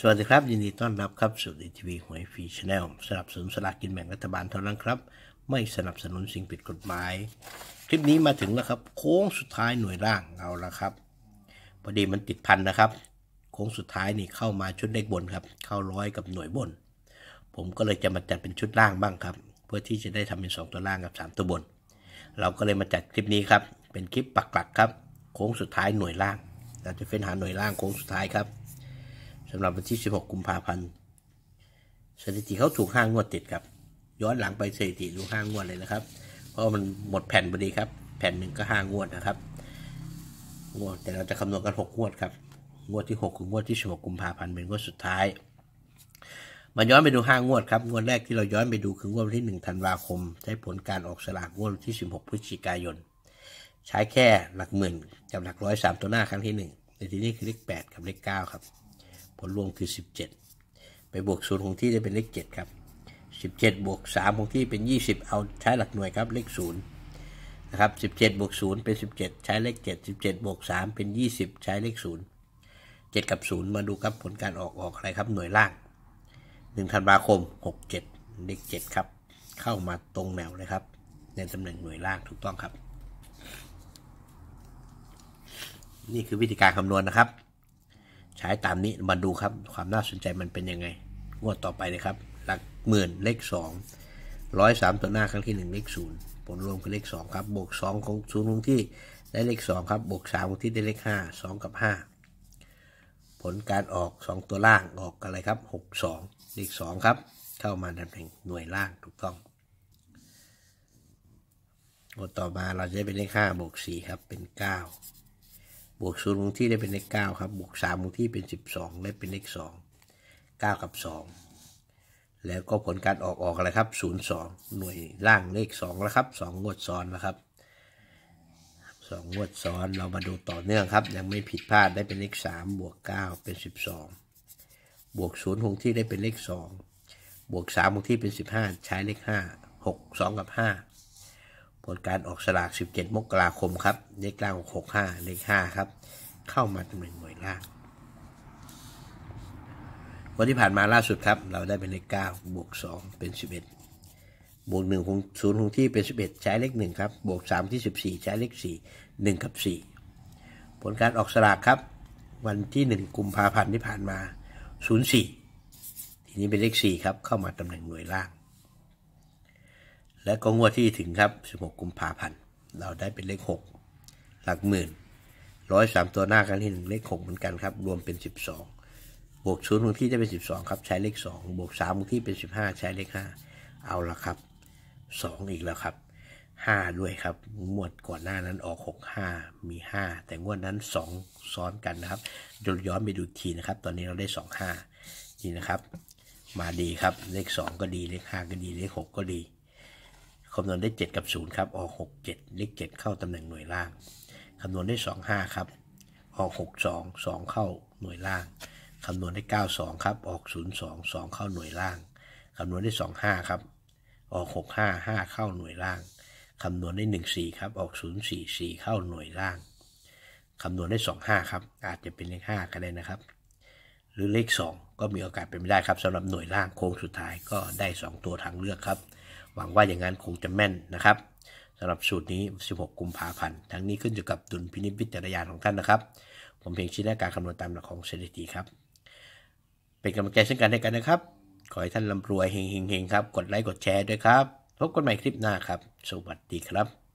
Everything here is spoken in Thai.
สวัสดีครับ ยินดีต้อนรับครับสู่ดีทีวีหวยฟรีชาแนลสนับสนุนสลากกินแบ่งรัฐบาลเท่านั้นครับ ไม่สนับสนุนสิ่งผิดกฎหมาย คลิปนี้มาถึงแล้วครับ โค้งสุดท้ายหน่วยล่างเอาละครับพอดีมันติดพันนะครับ โค้งสุดท้ายนี่เข้ามาชุดเลขบนครับ เข้าร้อยกับหน่วยบน ผมก็เลยจะมาจัดเป็นชุดล่างบ้างครับ เพื่อที่จะได้ทำเป็นสองตัวล่างกับสามตัวบน เราก็เลยมาจัดคลิปนี้ครับเป็นคลิปปักหลักครับ โค้งสุดท้ายหน่วยล่าง เราจะเฟ้นหาหน่วยล่างโค้งสุดท้ายครับ สำหรับวันที่ 16 กุมภาพันธ์ สถิติเขาถูกห้างงวดติดครับ ย้อนหลังไปสถิติดูห้างวดเลยนะครับ เพราะมันหมดแผ่นพอดีครับ แผ่นหนึ่งก็ห้างวดนะครับงวดแต่เราจะคำนวณกัน 6 งวดครับ งวดที่ 6 คืองวดที่ 16 กุมภาพันธ์เป็นงวดสุดท้าย มาย้อนไปดูห้างวดครับ งวดแรกที่เราย้อนไปดูคืองวดวันที่ 1 ธันวาคม ใช้ผลการออกสลากงวดที่ 16 พฤศจิกายน ใช้แค่หลักหมื่นกับหลักร้อยสามตัวหน้าครั้งที่1ในที่นี้คือเลข8กับเลข9ครับ ผลรวมคือ 17 ไปบวกศูนย์ของที่ได้เป็นเลข 7 ครับ 17 บวก 3 ของที่เป็น 20 เอาใช้หลักหน่วยครับเลข0นะครับ 17 บวก 0 เป็น 17 ใช้เลข 7 17 บวก 3 เป็น 20 ใช้เลข 0 7 กับ 0 มาดูครับผลการออกออกอะไรครับหน่วยล่าง 1 ธันวาคม 67 เลข 7 ครับ เข้ามาตรงแนวเลยครับ ในตำแหน่งหน่วยล่างถูกต้องครับ นี่คือวิธีการคำนวณนะครับ ใช้ตามนี้มาดูครับ ความน่าสนใจมันเป็นยังไง งวดต่อไปเลยครับ หลักหมื่นเลขสองร้อยสามตัวหน้าครั้งที่หนึ่งเลขศูนย์ผลรวมคือเลขสองครับ บวกสองของศูนย์คงที่ได้เลขสองครับ บวกสามคงที่ได้เลขห้าสองกับห้าผลการออกสองตัวล่างออกอะไรครับหกสองเลขสองครับ เข้ามาตำแหน่งหน่วยล่างถูกต้องงวดต่อมาเราจะได้เป็นเลขห้าบวกสี่ครับเป็นเก้า บวกศูนย์คงที่ได้เป็นเลขเก้าครับ บวกสามคงที่เป็นสิบสองได้เป็นเลขสองเก้ากับสองแล้วก็ผลการออกออกอะไรครับศูนย์สองหน่วยล่างเลขสองแล้วครับสองงวดซ้อนนะครับสองงวดซ้อนเรามาดูต่อเนื่องครับ ยังไม่ผิดพลาดได้เป็นเลขสามบวกเก้าเป็นสิบสองบวกศูนย์คงที่ได้เป็นเลขสองบวกสามคงที่เป็นสิบห้าใช้เลขห้าหกสองกับห้า ผลการออกสลาก 17 มกราคมครับ เลขล่าง65 เลข 5 ครับ เข้ามาตำแหน่งหน่วยล่าง วันที่ผ่านมาล่าสุดครับ เราได้เป็นเลข 9 บวก 2 เป็น 11 บวก1ของ0ของที่เป็น 11 ใช้เลข 1 ครับ บวก 3 ที่ 14 ใช้เลข 4 1 กับ 4 ผลการออกสลากครับ วันที่ 1 กุมภาพันธ์ที่ผ่านมา 04 ทีนี้เป็นเลข 4 ครับ เข้ามาตำแหน่งหน่วยล่าง และก็งวดที่ถึงครับ 16 กุมภาพันธ์ เราได้เป็นเลข 6 หลักหมื่นร้อยสามตัวหน้าครั้งที่หนึ่งเลข6เหมือนกันครับ รวมเป็น12บวกศูนย์ของที่จะเป็น12ครับ ใช้เลข2บวก3ของที่เป็น15ใช้เลข5เอาละครับ2อีกแล้วครับ5ด้วยครับงวดก่อนหน้านั้นออก6 5มี5แต่งวดนั้น2ซ้อนกันนะครับย้อนไปดูทีนะครับ ตอนนี้เราได้2 5นี่นะครับ มาดีครับเลข2ก็ดีเลข5ก็ดีเลข6ก็ดี คำนวณได้ 7 กับ 0 ครับ ออก 6 7 เลข 7 เข้าตำแหน่งหน่วยล่าง คำนวณได้ 2 5 ครับ ออก 6 2 2 เข้าหน่วยล่าง คำนวณได้ 9 2 ครับ ออก 0 2 2 เข้าหน่วยล่าง คำนวณได้ 2 5 ครับ ออก 6 5 5 เข้าหน่วยล่าง คำนวณได้ 1 4 ครับ ออก 0 4 4 เข้าหน่วยล่าง คำนวณได้ 2 5 ครับ อาจจะเป็นเลข 5 ก็ได้นะครับ หรือเลข 2 ก็มีโอกาสเป็นไปได้ครับสำหรับหน่วยล่างโค้งสุดท้ายก็ได้ 2 ตัวทางเลือกครับ หวังว่าอย่างนั้นคงจะแม่นนะครับสำหรับสูตรนี้ 16 กุมภาพันธ์ ทั้งนี้ขึ้นอยู่กับดุลพินิจวิจารณญาณของท่านนะครับ ผมเพียงชี้แนะการคำนวณตามหลักของสถิติครับ เป็นกำลังใจเช่นกันให้กันนะครับ ขอให้ท่านร่ำรวยเฮงๆครับ กดไลค์กดแชร์ด้วยครับ พบกันใหม่คลิปหน้าครับ สวัสดีครับ